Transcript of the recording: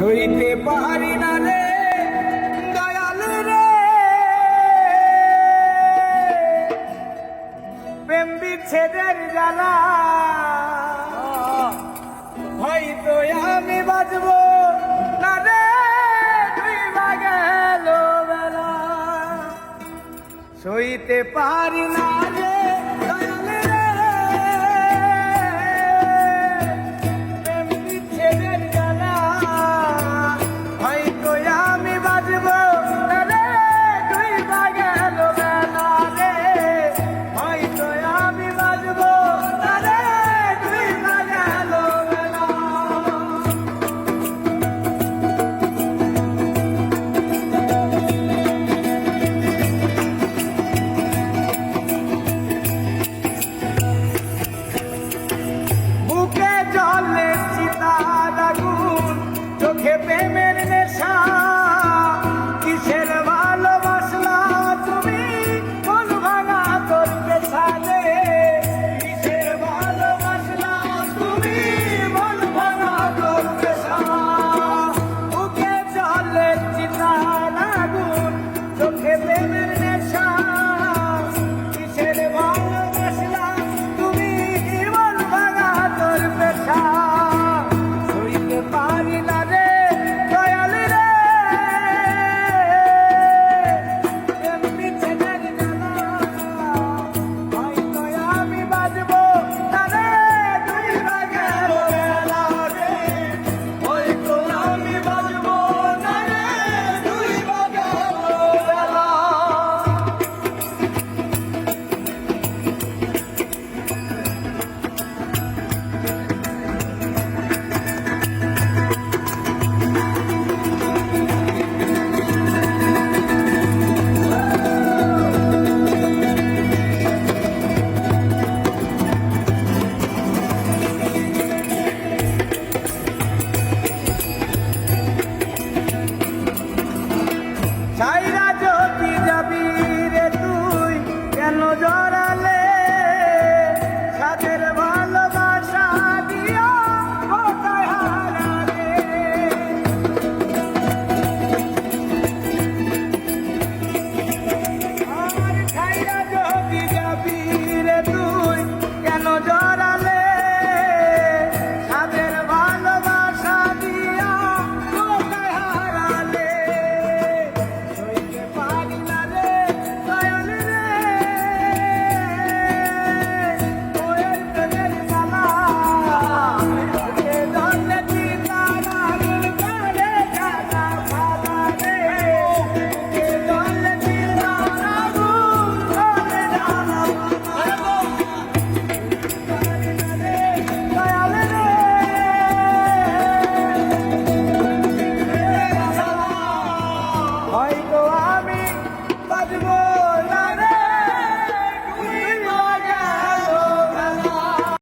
সইতে পারি না রে, দয়াল রে। প্রেম বিচ্ছেদের জ্বালা। হয়তো আমি বাজবো না রে তুই বাগেল বেলা সইতে পারি না রে।